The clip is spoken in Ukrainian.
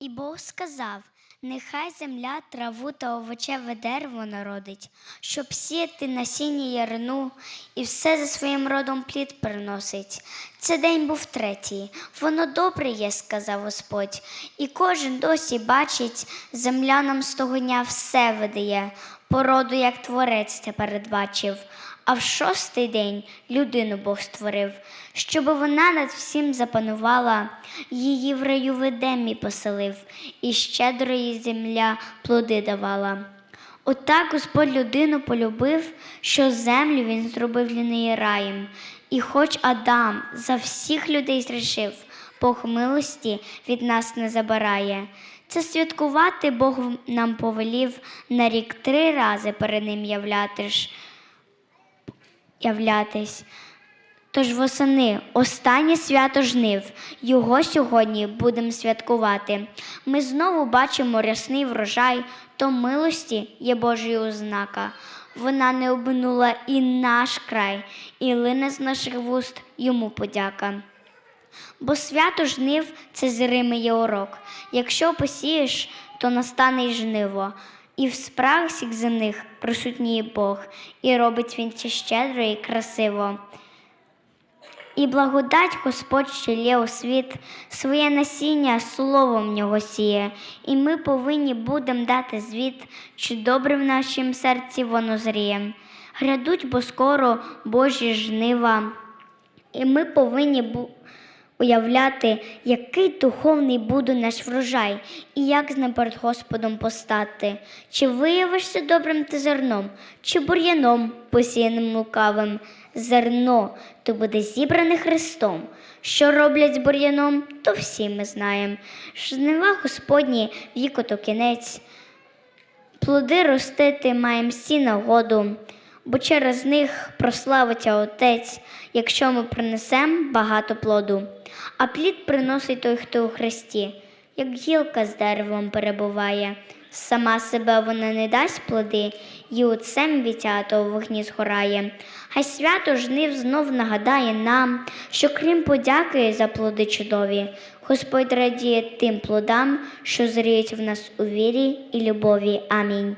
І Бог сказав: Нехай земля траву та овочеве дерево народить, щоб сіяти насіння ярину, і все за своїм родом плід приносить. Це день був третій. Воно добре є, сказав Господь, і кожен досі бачить, земля нам з того дня все видає, породу, як творець це передбачив. А в шостий день людину Бог створив, щоб вона над всім запанувала, її в раю в Едемі поселив, і щедро їй земля плоди давала. Отак Господь людину полюбив, що землю він зробив для неї раєм. І хоч Адам за всіх людей зрішив, Бог милості від нас не забирає. Це святкувати Бог нам повелів на рік три рази перед ним являти являтись. Тож восени, останнє свято жнив, його сьогодні будемо святкувати. Ми знову бачимо рясний врожай, то милості є Божою ознака. Вона не обминула і наш край, і лине з наших вуст йому подяка. Бо свято жнив це зримий є урок. Якщо посієш, то настане й жниво. І в справах всіх земних присутній Бог, і робить він це щедро і красиво. І благодать Господь щелє у світ, своє насіння словом нього сіє, і ми повинні будем дати звіт, чи добре в нашім серці воно зріє. Грядуть, бо скоро Божі жнива, і ми повинні бу- уявляти, який духовний буде наш врожай, і як з ним перед Господом постати. Чи виявишся добрим ти зерном, чи бур'яном, посіяним лукавим. Зерно то буде зібране Христом. Що роблять з бур'яном, то всі ми знаємо. Жнива Господні віку то кінець. Плоди ростити маєм всі нагоду, бо через них прославиться Отець, якщо ми принесемо багато плоду. А плід приносить той, хто у Христі, як гілка з деревом перебуває. Сама себе вона не дасть плоди, і отцем вітято у вогні згорає. Хай свято жнив знов нагадає нам, що крім подяки за плоди чудові, Господь радіє тим плодам, що зріють в нас у вірі і любові. Амінь.